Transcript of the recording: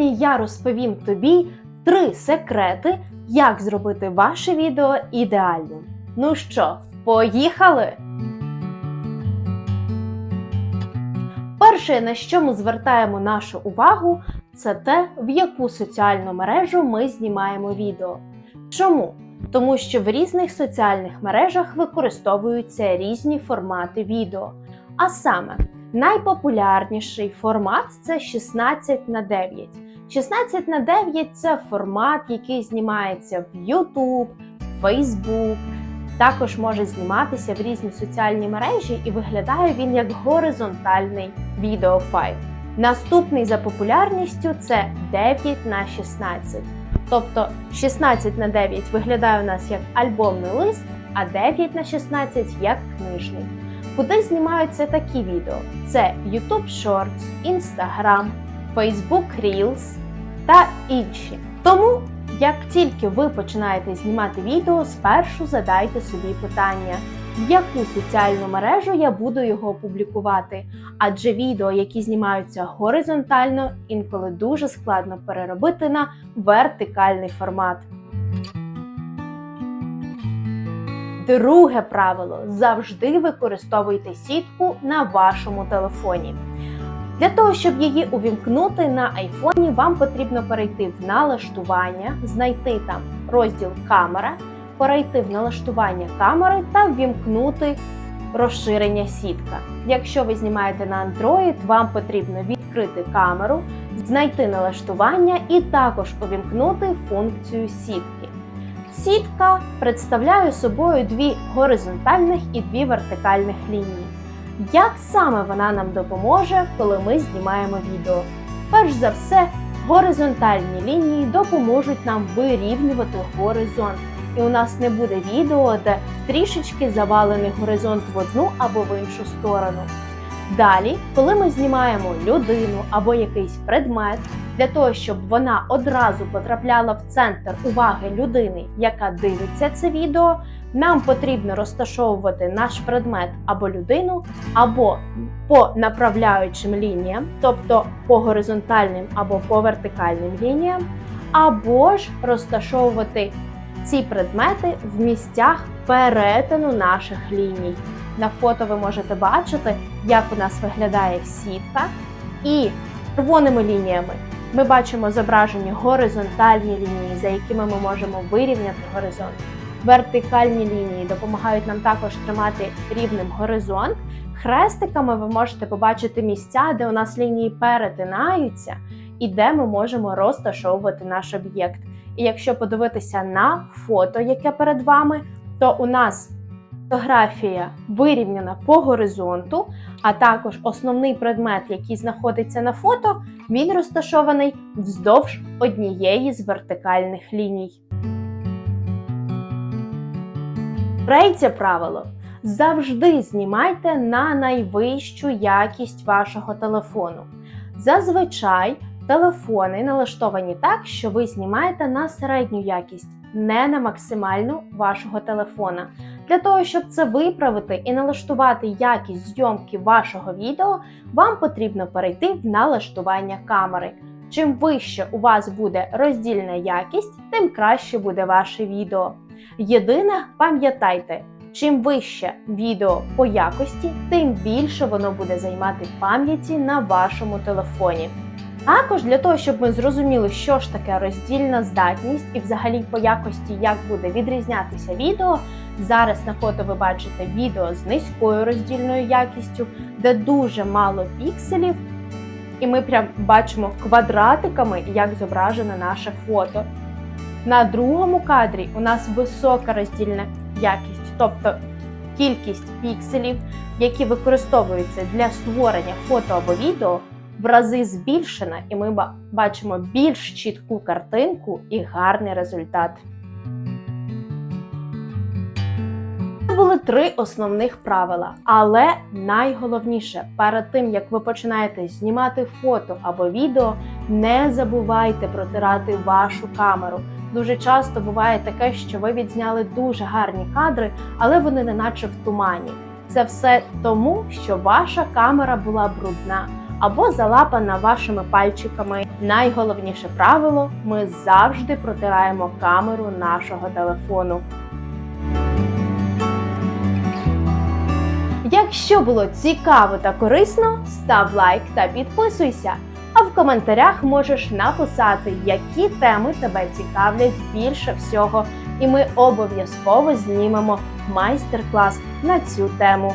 Сьогодні я розповім тобі три секрети, як зробити ваше відео ідеальним. Ну що, поїхали? Перше, на що ми звертаємо нашу увагу, це те, в яку соціальну мережу ми знімаємо відео. Чому? Тому що в різних соціальних мережах використовуються різні формати відео. А саме, найпопулярніший формат це 16 на 9. 16 на 9 це формат, який знімається в YouTube, Facebook, також може зніматися в різні соціальні мережі і виглядає він як горизонтальний відеофайл. Наступний за популярністю це 9 на 16. Тобто 16 на 9 виглядає у нас як альбомний лист, а 9 на 16 як книжний. Куди знімаються такі відео? Це YouTube Shorts, Instagram, Facebook Reels та інші. Тому, як тільки ви починаєте знімати відео, спершу задайте собі питання, в яку соціальну мережу я буду його публікувати. Адже відео, які знімаються горизонтально, інколи дуже складно переробити на вертикальний формат. Друге правило: завжди використовуйте сітку на вашому телефоні. Для того, щоб її увімкнути на айфоні, вам потрібно перейти в налаштування, знайти там розділ камера, перейти в налаштування камери та ввімкнути розширення сітка. Якщо ви знімаєте на Android, вам потрібно відкрити камеру, знайти налаштування і також увімкнути функцію сітки. Сітка представляє собою дві горизонтальних і дві вертикальних лінії. Як саме вона нам допоможе, коли ми знімаємо відео? Перш за все, горизонтальні лінії допоможуть нам вирівнювати горизонт. І у нас не буде відео, де трішечки завалений горизонт в одну або в іншу сторону. Далі, коли ми знімаємо людину або якийсь предмет, для того, щоб вона одразу потрапляла в центр уваги людини, яка дивиться це відео, нам потрібно розташовувати наш предмет або людину, або по направляючим лініям, тобто по горизонтальним або по вертикальним лініям, або ж розташовувати ці предмети в місцях перетину наших ліній. На фото ви можете бачити, як у нас виглядає сітка, і червоними лініями ми бачимо зображені горизонтальні лінії, за якими ми можемо вирівняти горизонт. Вертикальні лінії допомагають нам також тримати рівним горизонт. Хрестиками ви можете побачити місця, де у нас лінії перетинаються, і де ми можемо розташовувати наш об'єкт. І якщо подивитися на фото, яке перед вами, то у нас фотографія вирівняна по горизонту, а також основний предмет, який знаходиться на фото, він розташований вздовж однієї з вертикальних ліній. Третє правило. Завжди знімайте на найвищу якість вашого телефону. Зазвичай телефони налаштовані так, що ви знімаєте на середню якість, не на максимальну вашого телефона. Для того, щоб це виправити і налаштувати якість зйомки вашого відео, вам потрібно перейти в налаштування камери. Чим вище у вас буде роздільна якість, тим краще буде ваше відео. Єдине, пам'ятайте, чим вище відео по якості, тим більше воно буде займати пам'яті на вашому телефоні. Також для того, щоб ми зрозуміли, що ж таке роздільна здатність і взагалі по якості як буде відрізнятися відео. Зараз на фото ви бачите відео з низькою роздільною якістю, де дуже мало пікселів, і ми прям бачимо квадратиками, як зображене наше фото. На другому кадрі у нас висока роздільна якість, тобто кількість пікселів, які використовуються для створення фото або відео, в рази збільшена, і ми бачимо більш чітку картинку і гарний результат. Це були три основних правила, але найголовніше перед тим як ви починаєте знімати фото або відео, не забувайте протирати вашу камеру. Дуже часто буває таке, що ви відзняли дуже гарні кадри, але вони не наче в тумані. Це все тому, що ваша камера була брудна. або залапана вашими пальчиками. Найголовніше правило: ми завжди протираємо камеру нашого телефону. Якщо було цікаво та корисно, став лайк та підписуйся. В коментарях можеш написати, які теми тебе цікавлять більше всього, і ми обов'язково знімемо майстер-клас на цю тему.